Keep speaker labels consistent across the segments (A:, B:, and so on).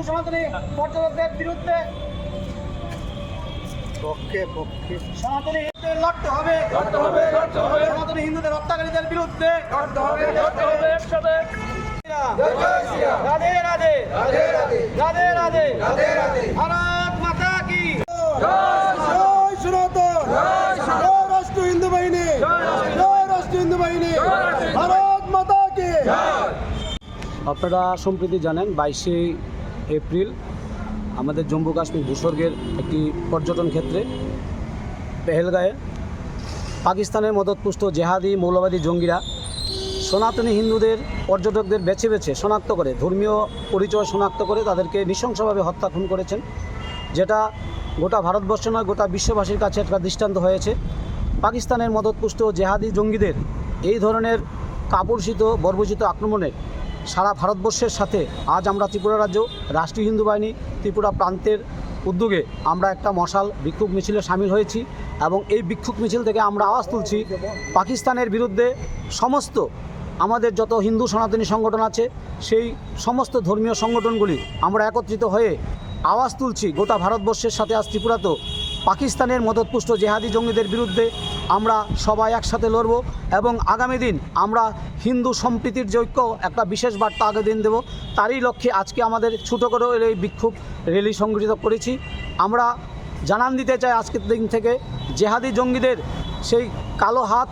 A: হিন্দু সনাতনী পর্যটকদের বিরুদ্ধে
B: পক্ষে পক্ষে।
A: সনাতনী হিন্দুদের লড়তে হবে।
C: লড়তে হবে লড়তে হবে।
A: সনাতনী হিন্দুদের হত্যাকারীদের বিরুদ্ধে
C: লড়তে হবে লড়তে হবে একসাথে। জয় জয় শ্রীরাম
A: রাধে রাধে।
C: রাধে রাধে।
A: রাধে রাধে।
C: রাধে রাধে।
A: ভারত মাতা কি?
B: জয় সনাতন। জয় রাষ্ট্র হিন্দু বাহিনী। জয় রাষ্ট্র হিন্দু বাহিনী। ভারত মাতা কি?
D: আপনারা সম্প্রতি জানেন বাইশে এপ্রিল আমাদের জম্মু কাশ্মীর ভূস্বর্গের একটি পর্যটন ক্ষেত্রে পেহেলগাঁয়ে পাকিস্তানের মদতপুষ্ট জেহাদি মৌলবাদী জঙ্গিরা সনাতনী হিন্দুদের পর্যটকদের বেছে বেছে শনাক্ত করে, ধর্মীয় পরিচয় শনাক্ত করে তাদেরকে নৃশংসভাবে হত্যা খুন করেছেন, যেটা গোটা ভারতবর্ষ নয়, গোটা বিশ্ববাসীর কাছে একটা দৃষ্টান্ত হয়েছে। পাকিস্তানের মদতপুষ্ট জেহাদি জঙ্গিদের এই ধরনের কাপুরসিত বর্বচিত আক্রমণে সারা ভারতবর্ষের সাথে আজ আমরা ত্রিপুরা রাজ্য, রাষ্ট্রীয় হিন্দু বাহিনী, ত্রিপুরা প্রান্তের উদ্যোগে আমরা একটা মশাল বিক্ষোভ মিছিলে সামিল হয়েছি এবং এই বিক্ষোভ মিছিল থেকে আমরা আওয়াজ তুলছি, পাকিস্তানের বিরুদ্ধে সমস্ত আমাদের যত হিন্দু সনাতনী সংগঠন আছে, সেই সমস্ত ধর্মীয় সংগঠনগুলি আমরা একত্রিত হয়ে আওয়াজ তুলছি গোটা ভারতবর্ষের সাথে আজ ত্রিপুরাতেও। পাকিস্তানের মদতপুষ্ট জেহাদি জঙ্গিদের বিরুদ্ধে আমরা সবাই একসাথে লড়ব এবং আগামী দিন আমরা হিন্দু সম্প্রীতির যে ঐক্য, একটা বিশেষ বার্তা আগে দিন দেব। তারই লক্ষ্যে আজকে আমাদের ছোটো করে এই বিক্ষোভ র্যালি সংগঠিত করেছি। আমরা জানান দিতে চাই আজকের দিন থেকে, জেহাদি জঙ্গিদের সেই কালো হাত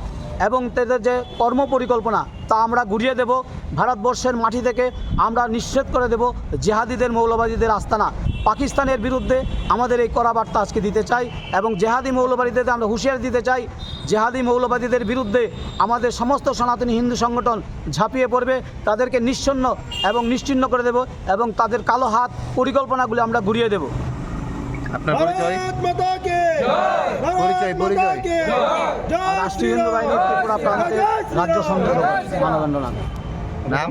D: এবং তাদের যে কর্ম পরিকল্পনা তা আমরা ঘুরিয়ে দেব। ভারতবর্ষের মাটি থেকে আমরা নিশ্চিত করে দেব জেহাদিদের মৌলবাদীদের আস্তানা। পাকিস্তানের বিরুদ্ধে আমাদের এই কড়া বার্তা আজকে দিতে চাই এবং জেহাদি মৌলবাদীদের আমরা হুঁশিয়ার দিতে চাই। জেহাদি মৌলবাদীদের বিরুদ্ধে আমাদের সমস্ত সনাতনী হিন্দু সংগঠন ঝাঁপিয়ে পড়বে। তাদেরকে নিশ্চন্ন এবং নিশ্চিন্ন করে দেব এবং তাদের কালো হাত পরিকল্পনাগুলি আমরা ঘুরিয়ে দেব।
B: আপনার পরিচয়? জয় পরিচয়
D: রাষ্ট্রীয় বাহিনীর ত্রিপুরা প্রান্তে রাজ্য সংযোগ মানবেন্দ্রনাথ।
B: নাম?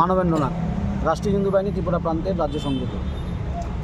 D: মানবেন্দ্রনাথ। রাষ্ট্রীয় হিন্দু বাহিনী ত্রিপুরা প্রান্তের রাজ্য সংযোগ